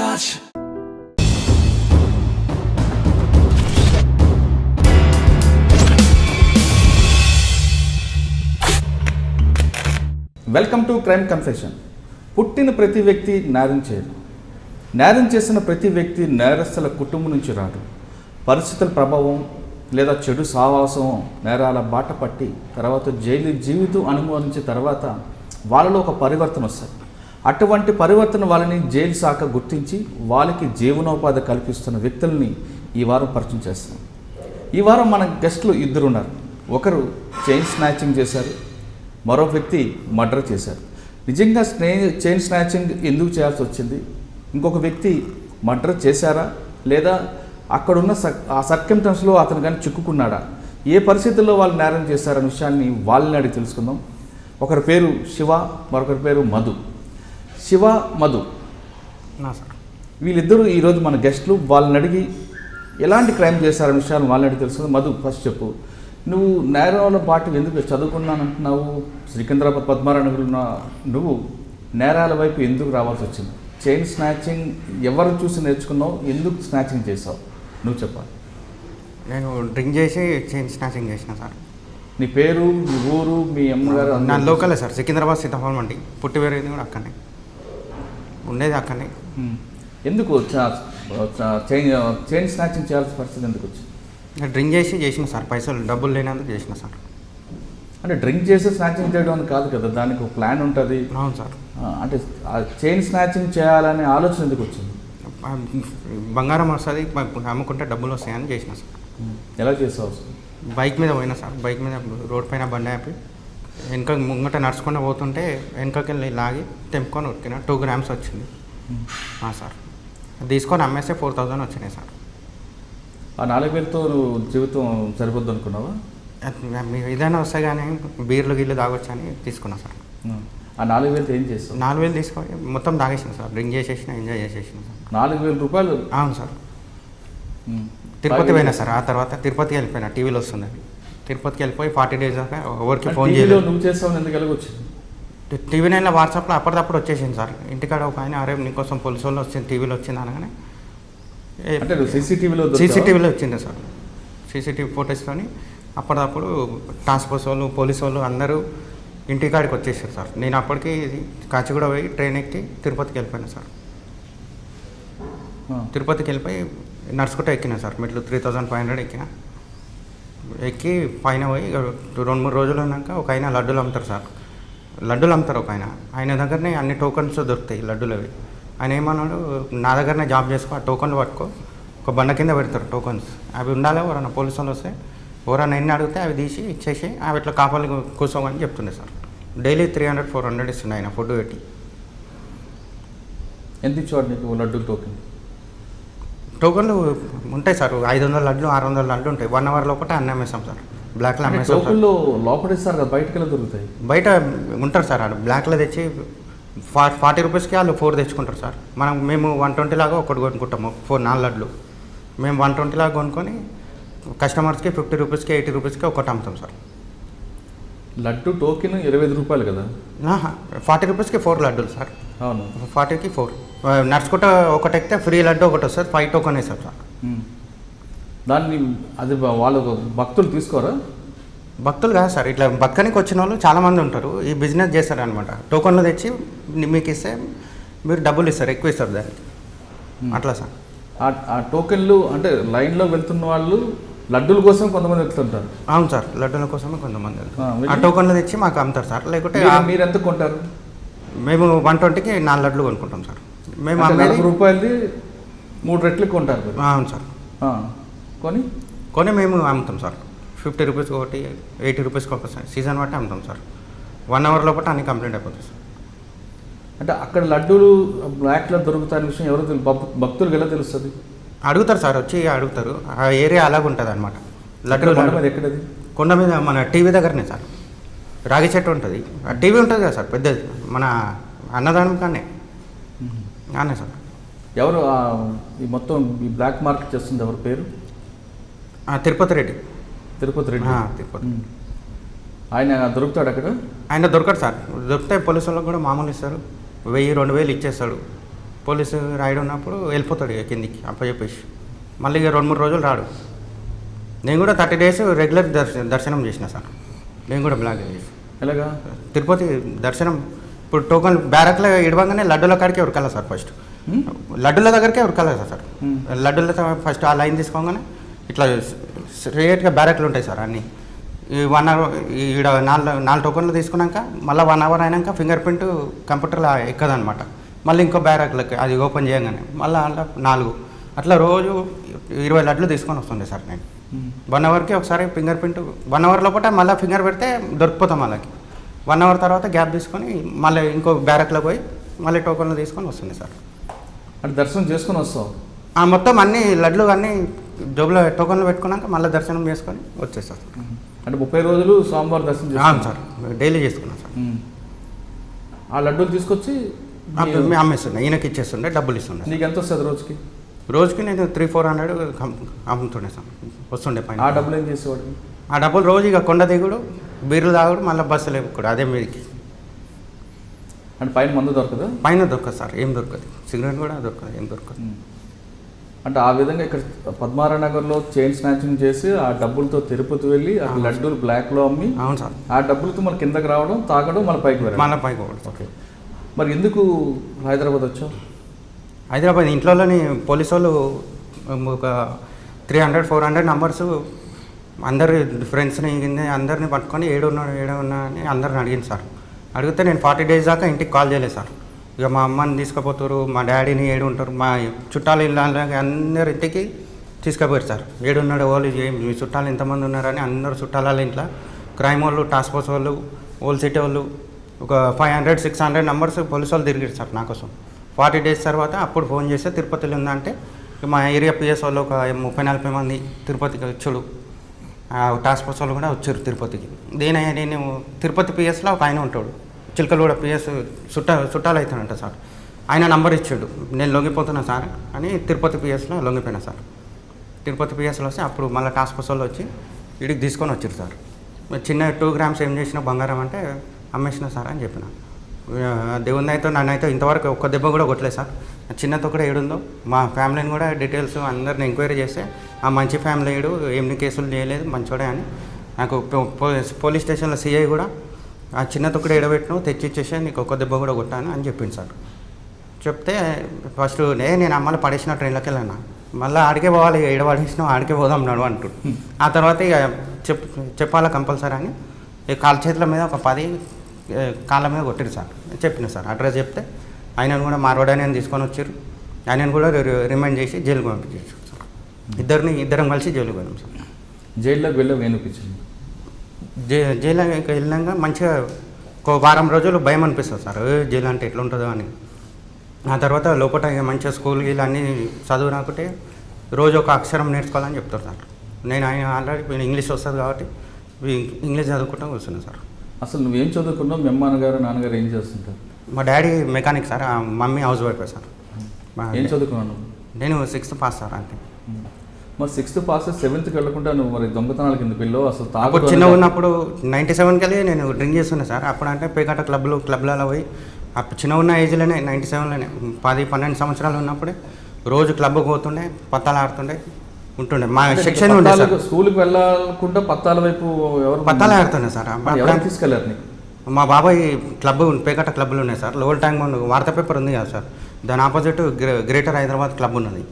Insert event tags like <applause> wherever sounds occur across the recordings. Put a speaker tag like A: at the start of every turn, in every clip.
A: touch.
B: Welcome to crime confession పుట్టిన ప్రతి వ్యక్తి నేరం చేయరు నేరం చేసిన ప్రతి వ్యక్తి నేరస్తుల కుటుంబం నుంచి రాడు. పరిస్థితుల ప్రభావం లేదా చెడు సావాసం నేరాల బాట పట్టి తర్వాత జైలు జీవితం అనుభవించిన తర్వాత వాళ్ళలో ఒక పరివర్తన వస్తుంది. అటువంటి పరివర్తన వాళ్ళని జైలు శాఖ గుర్తించి వాళ్ళకి జీవనోపాధి కల్పిస్తున్న వ్యక్తుల్ని ఈ వారం పరిచయం చేస్తాం. ఈ వారం మన గెస్టులు ఇద్దరు ఉన్నారు ఒకరు చైన్ స్నాచింగ్ చేశారు మరో వ్యక్తి మర్డర్ చేశారు. నిజంగా స్నే చైన్ స్నాచింగ్ ఎందుకు చేయాల్సి వచ్చింది? ఇంకొక వ్యక్తి మర్డర్ చేశారా? లేదా అక్కడున్న స ఆ సర్కంటెన్స్లో అతను కానీ చిక్కుకున్నాడా? ఏ పరిస్థితుల్లో వాళ్ళు నేరం చేశారనే విషయాన్ని వాళ్ళని అడిగి తెలుసుకుందాం. ఒకరి పేరు శివ మరొకరి పేరు మధు. శివ మధు.
C: నా సార్
B: వీళ్ళిద్దరూ ఈరోజు మన గెస్ట్లు వాళ్ళని అడిగి ఎలాంటి క్రైమ్ చేశారనే విషయాలు వాళ్ళని అడిగి తెలుసుకుంది. మధు ఫస్ట్ చెప్పు. నువ్వు నేరాల బాట ఎందుకు చదువుకున్నానంటున్నావు సికింద్రాబాద్ పద్మారాయణలో ఉన్న నువ్వు నేరాల వైపు ఎందుకు రావాల్సి వచ్చింది? చైన్ స్నాచింగ్ ఎవరు చూసి నేర్చుకున్నావు? ఎందుకు స్నాచింగ్ చేసావు నువ్వు చెప్పాలి.
C: నేను డ్రింక్ చేసి చైన్ స్నాచింగ్ చేసిన సార్.
B: నీ పేరు మీ ఊరు మీ అమ్మగారు
C: నా లోకలే సార్. సికింద్రాబాద్ సీతాఫలం మండి పుట్టి పెరిగింది కూడా అక్కడనే. ఉండేది అక్కడనే.
B: ఎందుకు చ- చ- చైన్ చైన్ స్నాచింగ్ చేయాల్సిన పరిస్థితి ఎందుకు వచ్చింది?
C: డ్రింక్ చేసి చేసిన సార్ పైసలు డబ్బులు లేనందుకు చేసిన సార్.
B: అంటే డ్రింక్ చేసి స్నాచింగ్ చేయడం అని కాదు కదా దానికి ఒక ప్లాన్ ఉంటుంది.
C: అవును సార్.
B: అంటే చైన్ స్నాచింగ్ చేయాలనే ఆలోచన ఎందుకు వచ్చింది?
C: బంగారం వస్తుంది అమ్ముకుంటే డబ్బులు వస్తాయని చేసిన సార్.
B: ఎలా చేసావు?
C: బైక్ మీద పోయినా సార్ బైక్ మీద రోడ్ పైన బండి ఆపి వెనక ముంగట నడుచుకుంటూ పోతుంటే వెనకకి వెళ్ళి లాగి తెంపుకొని ఉరికిన టూ గ్రామ్స్ వచ్చింది. ఆ, సార్. తీసుకొని అమ్మేస్తే ఫోర్ థౌజండ్ వచ్చినాయి సార్.
B: ఆ నాలుగు వేలతో నువ్వు జీవితం సరిపోద్దు అనుకున్నావా?
C: మీ ఏదైనా వస్తే కానీ బీర్లు గీర్లు తాగొచ్చు అని తీసుకున్నా సార్.
B: ఆ. నాలుగు వేలతో ఏం చేస్తావు
C: నాలుగు వేలు తీసుకొని మొత్తం తాగేసిన సార్. డ్రింక్ చేసేసిన ఎంజాయ్ చేసేసిన సార్.
B: నాలుగు వేల రూపాయలు?
C: అవును సార్.
B: ఉమ్.
C: తిరుపతి పోయినా సార్. ఆ తర్వాత తిరుపతికి వెళ్ళిపోయినా. టీవీలో వస్తుందని. తిరుపతికి వెళ్ళిపోయి ఫార్టీ డేస్ దాకా ఎవరికి ఫోన్ చేయలేదు.
B: నువ్వు చేస్తావు ఎందుకు
C: టీవీ నైన్లో వాట్సాప్లో అప్పటిదప్పుడు వచ్చేసింది సార్. ఇంటికాడ ఒక ఆయన అరే నీకోసం పోలీసు వాళ్ళు వచ్చింది టీవీలో వచ్చింది అనగానే
B: సీసీటీవీలో
C: సీసీటీవీలో వచ్చింది సార్. సీసీటీవీ ఫోటోస్తోని అప్పటిదప్పుడు టాస్క్ ఫోర్స్ వాళ్ళు పోలీసు వాళ్ళు అందరూ ఇంటికాడికి వచ్చేసారు సార్. నేను అప్పటికి కాచిగూడ పోయి ట్రైన్ ఎక్కి తిరుపతికి వెళ్ళిపోయినా సార్. తిరుపతికి వెళ్ళిపోయి నడుచుకుంటూ ఎక్కినా సార్. మెట్లు త్రీ థౌజండ్ ఫైవ్ హండ్రెడ్ ఎక్కిన. ఎక్కి పైన పోయి రెండు మూడు రోజులు ఉన్నాక ఒక ఆయన లడ్డూలు అమ్ముతారు సార్. లడ్డూలు అమ్ముతారు ఒక ఆయన. ఆయన దగ్గరనే అన్ని టోకన్స్ దొరుకుతాయి లడ్డూలు అవి. ఆయన ఏమన్నాడు నా దగ్గరనే జాబ్ చేసుకో ఆ టోకన్లు పట్టుకో. ఒక బండ కింద పెడతారు టోకన్స్ అవి ఉండాలి ఎవరన్నా పోలీసు వాళ్ళు వస్తే. ఎవరన్నా ఎన్ని అడిగితే అవి తీసి ఇచ్చేసి అవి ఇట్లా కాపాలి కూర్చోమని చెప్తుండే sir. Daily three hundred four hundred ఇస్తుండే ఆయన ఫుడ్ పెట్టి.
B: ఎంత ఇచ్చేవాడు నీకు లడ్డు టోకెన్
C: టోకన్లు ఉంటాయి సార్ ఐదు వందల లడ్లు ఆరు వందల లడ్లు ఉంటాయి. వన్ అవర్ లోపల అన్నీ అమ్మేస్తాం సార్. బ్లాక్లో అమ్మేస్తాం సార్.
B: టోకెన్లో లోపడేస్తారు కదా బయటకు వెళ్ళి దొరుకుతాయి.
C: బయట ఉంటారు సార్ ఆడ బ్లాక్లో తెచ్చి ఫా ఫార్టీ రూపీస్కి వాళ్ళు ఫోర్ తెచ్చుకుంటారు సార్. మనం మేము వన్ ట్వంటీ లాగా ఒకటి కొనుక్కుంటాము ఫోర్ నాలుగు లడ్లు మేము వన్ ట్వంటీ లాగా కొనుక్కొని కస్టమర్స్కి ఫిఫ్టీ రూపీస్కి ఎయిటీ రూపీస్కి ఒకటి అమ్ముతాం సార్.
B: లడ్డు టోకెన్ ఇరవై ఐదు రూపాయలు కదా?
C: ఫార్టీ రూపీస్కి ఫోర్ లడ్డూలు సార్.
B: అవును.
C: ఫార్టీకి ఫోర్. నడుచుకుంటా ఒకటి ఎక్కితే ఫ్రీ లడ్డు ఒకటి వస్తుంది ఫైవ్ టోకన్ వేస్తాం సార్.
B: దాన్ని అది వాళ్ళు భక్తులు తీసుకోరా?
C: భక్తులు కాదు సార్ ఇట్లా బతకనికి వచ్చిన వాళ్ళు చాలామంది ఉంటారు. ఈ బిజినెస్ చేస్తారు అనమాట టోకన్లు తెచ్చి మీకు ఇస్తే మీరు డబ్బులు ఇస్తారు ఎక్కువ ఇస్తారు దానికి. అట్లా సార్.
B: ఆ- టోకెన్లు అంటే లైన్లో వెళ్తున్న వాళ్ళు లడ్డూల కోసం కొంతమంది వెళ్తుంటారు
C: అవును సార్ లడ్డూల కోసమే కొంతమంది వెళ్తారు.
B: ఆ,
C: టోకన్లు తెచ్చి మాకు అమ్ముతారు సార్. లేకుంటే
B: మీరు ఎంత కొంటారు?
C: మేము వన్ ట్వంటీకి నాలుగు లడ్లు కొనుక్కుంటాం సార్. మేము అమ్మేది
B: నలభై రూపాయలది మూడు రెట్లు కొంటారు మీరు.
C: అవును సార్.
B: ఆ. కొని?
C: కొని మేము అమ్ముతాం సార్. ఫిఫ్టీ రూపీస్కి ఒకటి ఎయిటీ రూపీస్కి ఒకటి సార్ సీజన్ బట్టి అమ్ముతాం సార్. వన్ అవర్ లోపల అన్ని కంప్లీట్ అయిపోతుంది సార్.
B: అంటే అక్కడ లడ్డూలు బ్లాక్లో దొరుకుతాయనే విషయం ఎవరు తెలు- భక్- భక్తులకు ఎలా తెలుస్తుంది?
C: అడుగుతారు సార్ వచ్చి అడుగుతారు. ఆ ఏరియా అలాగ ఉంటుంది అనమాట
B: లడ్డు
C: లడ్డు
B: కొండ మీద ఎక్కడది?
C: కొండ మీద మన టీవీ దగ్గరనే సార్. రాగి చెట్టు ఉంటుంది. టీవీ ఉంటుంది కదా సార్ పెద్దది. మన అన్నదానం కానీ. అనే సార్.
B: ఎవరు ఈ మొత్తం ఈ బ్లాక్ మార్కెట్ చేస్తుంది ఎవరి పేరు?
C: తిరుపతి రెడ్డి.
B: తిరుపతి రెడ్డి.
C: తిరుపతి.
B: ఆయన దొరుకుతాడు అక్కడ?
C: ఆయన దొరకడు సార్. దొరికితే పోలీసు వాళ్ళకి కూడా మామూలు ఇస్తారు. వెయ్యి రెండు వేలు ఇచ్చేస్తాడు. పోలీసు రైడ్ ఉన్నప్పుడు వెళ్ళిపోతాడు ఇక కిందికి అప్పచెప్పేసి. మళ్ళీ ఇక రెండు మూడు రోజులు రాడు. నేను కూడా థర్టీ డేస్ రెగ్యులర్ దర్శ దర్శనం చేసిన సార్. నేను కూడా బ్లాక్ చేసి.
B: ఎలాగా?
C: తిరుపతి దర్శనం ఇప్పుడు టోకన్ బ్యారక్లో ఇడవంగానే లడ్డూల కాడికి ఉరకాల సార్ ఫస్ట్? లడ్డూల దగ్గరికే ఉరకాలి సార్.
B: హ్మ్.
C: లడ్డూల ఫస్ట్ ఆ లైన్ తీసుకోగానే ఇట్లా స్ట్రేట్గా బ్యారక్లు ఉంటాయి సార్ అన్నీ. ఈ వన్ అవర్ ఈడ నాలుగు నాలుగు టోకన్లు తీసుకున్నాక మళ్ళీ వన్ అవర్ అయినాక ఫింగర్ ప్రింట్ కంప్యూటర్లో ఎక్కదనమాట మళ్ళీ ఇంకో బ్యారక్లకి అది ఓపెన్ చేయగానే మళ్ళీ నాలుగు. అట్లా రోజు ఇరవై లడ్లు తీసుకొని వస్తుండే సార్ నేను. వన్ అవర్కి ఒకసారి ఫింగర్ ప్రింట్ వన్ అవర్ లోపల మళ్ళీ ఫింగర్ పెడితే దొరికిపోతాం వాళ్ళకి వన్ అవర్ తర్వాత గ్యాప్ తీసుకొని మళ్ళీ ఇంకో బ్యారక్లో పోయి మళ్ళీ టోకన్లు తీసుకొని వస్తుంది సార్.
B: అంటే దర్శనం చేసుకుని వస్తావు
C: ఆ మొత్తం అన్ని లడ్లు అన్నీ జోబులో టోకన్లు పెట్టుకున్నాక మళ్ళీ దర్శనం చేసుకొని వచ్చేస్తాం.
B: అంటే ముప్పై రోజులు స్వామివారి దర్శనం.
C: సార్. డైలీ చేసుకున్నాం సార్.
B: ఆ లడ్డూలు తీసుకొచ్చి
C: అమ్మేస్తుండే ఈయనకి ఇచ్చేస్తుండే డబ్బులు ఇస్తుండే
B: నీకు ఎంత వస్తుంది రోజుకి?
C: రోజుకి నేను త్రీ ఫోర్ హండ్రెడ్ అమ్ముతుండే సార్. వస్తుండే పైన.
B: ఆ డబ్బులు ఏం చేసేవాడు?
C: ఆ డబ్బులు రోజు ఇక కొండ దిగుడు బీర్లు తాగుడు మళ్ళీ బస్సులు ఎక్కుడు అదే మీదకి.
B: అంటే పైన మందు దొరకదా?
C: పైన దొరకదు సార్ ఏం దొరకదు. సిగరెట్ కూడా దొరకదు ఏం దొరకదు.
B: అంటే ఆ విధంగా ఇక్కడ పద్మారా నగర్లో చైన్ స్నాచింగ్ చేసి ఆ డబ్బులతో తిరుపతి వెళ్ళి అక్కడ
C: అవును.
B: లడ్డూలు బ్లాక్లో అమ్మి
C: అవును సార్.
B: ఆ డబ్బులతో మన కిందకి రావడం తాగడం మన పైకి వెళ్ళడం.
C: మళ్ళీ పైకి
B: ఓకే. మరి ఎందుకు హైదరాబాద్ వచ్చావు?
C: హైదరాబాద్ ఇంట్లోని పోలీసు వాళ్ళు ఒక three hundred four hundred numbers అందరి ఫ్రెండ్స్ని అందరిని పట్టుకొని ఏడు ఉన్నాడు ఏడు అని అందరిని అడిగింది సార్. అడిగితే నేను ఫార్టీ డేస్ దాకా ఇంటికి కాల్ చేయలేదు సార్. ఇక మా అమ్మని తీసుకుపోతారు మా డాడీని ఏడు ఉంటారు మా చుట్టాలు ఇళ్ళకి అందరి ఇంటికి తీసుకుపోయారు సార్. ఏడున్నాడు వాళ్ళు ఏం మీ చుట్టాలు ఎంతమంది ఉన్నారని అందరు చుట్టాల ఇంట్లో. క్రైమ్ వాళ్ళు టాస్క్ ఫోర్స్ వాళ్ళు ఓల్ సిటీ వాళ్ళు ఒక five hundred six hundred numbers police వాళ్ళు తిరిగారు సార్ నా కోసం. ఫార్టీ డేస్ తర్వాత అప్పుడు ఫోన్ చేస్తే తిరుపతిలో ఉందంటే మా ఏరియా పిఎస్ వాళ్ళు ఒక ముప్పై నలభై మంది తిరుపతికి వచ్చాడు ఆ టాస్క్ ఫోర్స్ వాళ్ళు కూడా వచ్చారు తిరుపతికి. దీని నేను తిరుపతి పిఎస్లో ఒక ఆయన ఉంటాడు. చిలకలూడ పిఎస్ చుట్ట చుట్టాలు అవుతాడంట సార్. ఆయన నంబర్ ఇచ్చాడు. నేను లొంగిపోతున్నా సార్ అని తిరుపతి పిఎస్లో లొంగిపోయినా సార్. తిరుపతి పిఎస్లో వస్తే అప్పుడు మళ్ళీ టాస్క్ ఫోర్స్ వాళ్ళు వచ్చి ఇడికి తీసుకొని వచ్చారు సార్. చిన్న టూ గ్రామ్స్ ఏం చేసిన బంగారం అంటే అమ్మేసిన సార్ అని చెప్పిన. దేవుని అయితే నన్ను అయితే ఇంతవరకు ఒక్క దెబ్బ కూడా కొట్టలేదు సార్. చిన్నతో కూడా ఏడుందో. మా ఫ్యామిలీని కూడా డీటెయిల్స్ అందరిని ఎంక్వైరీ చేస్తే ఆ మంచి ఫ్యామిలీ ఏడు ఏమి కేసులు చేయలేదు మంచోడే అని. నాకు పో- పోలీస్ పోలీస్ స్టేషన్లో సిఐ కూడా ఆ చిన్నతో కూడా ఎడబెట్టిను తెచ్చి ఇచ్చేసి నీకు ఒక్క దెబ్బ కూడా కొట్టాను అని చెప్పింది సార్. చెప్తే ఫస్ట్ నే నేను అమ్మలు పడేసిన ట్రైన్లోకి వెళ్ళాను మళ్ళీ ఆడికే పోవాలి ఏడ ఆడికే పోదాం నడు అంటాడు. ఆ తర్వాత ఇక చెప్ చెప్పాలా కంపల్సరీ అని. కాలు చేతుల మీద ఒక పది కాళ్ళ మీద కొట్టిరు సార్. చెప్పిన సార్ అడ్రస్ చెప్తే ఆయనను కూడా మార్వాడని అని తీసుకొని వచ్చారు ఆయనను కూడా రిమైండ్ చేసి జైలుకు పంపించారు సార్. ఇద్దరిని ఇద్దరం కలిసి జైలుకు పోయాం సార్.
B: జైల్లోకి వెళ్ళావు ఏమనిపించింది
C: జై జైలుకి వెళ్ళినాక మంచిగా ఒక వారం రోజులు భయం అనిపిస్తుంది సార్. ఏ జైలు అంటే ఎట్లా ఉంటుందో అని. ఆ తర్వాత లోపల మంచిగా స్కూల్ గీలు అన్నీ చదువు రాకుంటే రోజు ఒక అక్షరం నేర్చుకోవాలని చెప్తారు సార్. నేను ఆయన ఆల్రెడీ ఇంగ్లీష్ వస్తుంది కాబట్టి ఇంగ్లీష్ చదువుకుంటూ వస్తున్నాను సార్.
B: అసలు నువ్వేం చదువుకున్నావు? మీ అమ్మ నాన్నగారు నాన్నగారు ఏం చేస్తుంటారు?
C: మా డాడీ మెకానిక్ సార్ ఆ మమ్మీ హౌస్ వైఫ్ సార్. మా-
B: ఏం చదువుకున్నాను
C: నేను సిక్స్త్ పాస్ సార్ అంతే.
B: మరి సిక్స్త్ పాస్ సెవెంత్కి వెళ్ళకుండా నువ్వు మరి దొంగతనాల కింద పిల్లో అసలు
C: అప్పుడు చిన్న ఉన్నప్పుడు నైంటీ సెవెన్కి వెళ్ళి నేను డ్రింక్ చేస్తున్నా సార్. అప్పుడు అంటే పేకాట క్లబ్లు క్లబ్లలో పోయి అప్పుడు చిన్న ఉన్న ఏజ్లోనే నైంటీ సెవెన్లోనే పది పన్నెండు సంవత్సరాలు ఉన్నప్పుడే రోజు క్లబ్కి పోతుండే పత్తాలు ఆడుతుండే ఉంటుండే. మా సెక్షన్ ఉండే సార్.
B: స్కూల్కి వెళ్ళకుండా పత్తాల వైపు ఎవరు
C: పత్తాలు ఆడుతుండే సార్.
B: తీసుకెళ్ళారు
C: మా బాబాయ్ ట్లబ్ పేకట క్లబ్లు ఉన్నాయి sir. Lower tank Vaartha paper ఉంది కదా సార్. దాని ఆపోజిట్ గ్రే- గ్రేటర్ హైదరాబాద్ క్లబ్ ఉన్నది.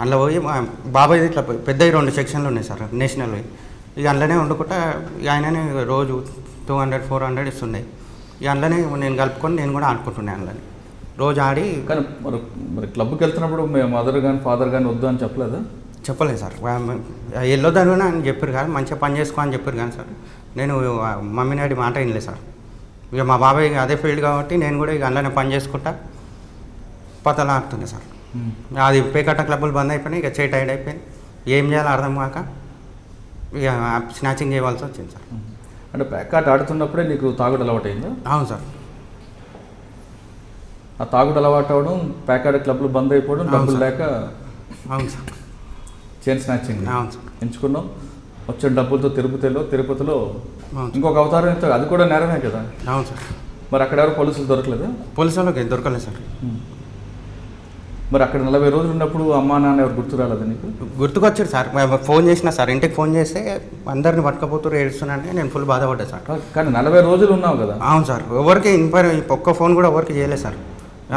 C: అందులో పోయి మా బాబాయ్ ఇట్లా పెద్ద రెండు సెక్షన్లు ఉన్నాయి సార్ నేషనల్ ఇక అందులోనే వండుకుంటా ఆయననే రోజు టూ హండ్రెడ్ ఫోర్ హండ్రెడ్ ఇస్తుండే. ఇక అందులోనే నేను కలుపుకొని నేను కూడా ఆడుకుంటుండే అందులోనే. రోజు ఆడి
B: కానీ మరి మరి క్లబ్కి వెళ్తున్నప్పుడు మీ మదర్ కానీ ఫాదర్ కానీ వద్దు అని చెప్పలేదా?
C: చెప్పలేదు సార్. వెళ్ళొద్దని అని చెప్పారు కానీ మంచిగా పని చేసుకో అని చెప్పారు కానీ సార్ నేను మమ్మీ డాడీ మాట వినలేదు సార్. ఇక మా బాబాయ్ అదే ఫీల్డ్ కాబట్టి నేను కూడా ఇక అందులోనే పని చేసుకుంటా పతలా ఆడుతుంది సార్. అది పేకట్ట క్లబ్బులు బంద్ అయిపోయినాయి ఇక చేయి టైడ్ అయిపోయింది. ఏం చేయాలో అర్థం కాక ఇక స్నాచింగ్ చేయవలసి వచ్చింది సార్.
B: అంటే ప్యాకాట్ ఆడుతున్నప్పుడే నీకు తాగుడు అలవాటు అయిందా?
C: అవును సార్.
B: ఆ తాగుడు అలవాటు అవడం ప్యాకాట్ క్లబ్లు బంద్ అయిపోవడం డబ్బులు. లేక
C: అవును సార్.
B: చైన్ స్నాచింగ్
C: అవును. సార్
B: ఎంచుకున్నాం. వచ్చిన డబ్బులతో తిరుపతిలో తిరుపతిలో. ఇంకొక అవతారం అయితే అది కూడా నేరమే కదా?
C: అవును సార్.
B: మరి అక్కడ ఎవరు పోలీసులు దొరకలేదా?
C: పోలీసు వాళ్ళకి దొరకలేదు సార్.
B: మరి అక్కడ నలభై రోజులు ఉన్నప్పుడు అమ్మా నాన్న ఎవరు గుర్తు రాలేదా నీకు?
C: గుర్తుకొచ్చారు సార్. ఫోన్ చేసిన సార్. ఇంటికి ఫోన్ చేస్తే అందరిని పట్టుకపోతూ ఏడుస్తున్నానే నేను ఫుల్ బాధపడ్డా సార్.
B: కానీ నలభై రోజులు ఉన్నావు కదా?
C: అవును సార్. ఎవరికి ఇన్క్వైరీ ఒక్క ఫోన్ కూడా ఎవరికి చేయలేదు సార్.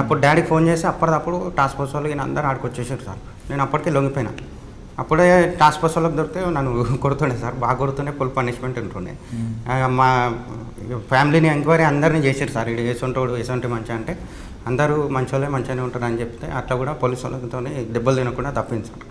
C: అప్పుడు డాడీకి ఫోన్ చేసి అప్పటిదప్పుడు టాస్క్ ఫోర్స్ వాళ్ళకి అందరూ ఆడికి వచ్చేసారు సార్. నేను అప్పటికే లొంగిపోయినా. అప్పుడే టాస్క్ ఫోర్స్ వాళ్ళకి దొరికితే నన్ను <laughs> కొడుతుండే సార్. బాగా కొడుతుండే ఫుల్ పనిష్మెంట్ ఉంటుండే. మా ఫ్యామిలీని ఎంక్వైరీ అందరినీ చేశారు సార్. ఇది వేసుంటాడు వేసుంటే మంచి అంటే అందరూ మంచోళ్ళే మంచిగానే ఉంటారు అని చెప్తే అట్లా కూడా పోలీసు వాళ్ళతో దెబ్బలు తినకుండా తప్పింది సార్.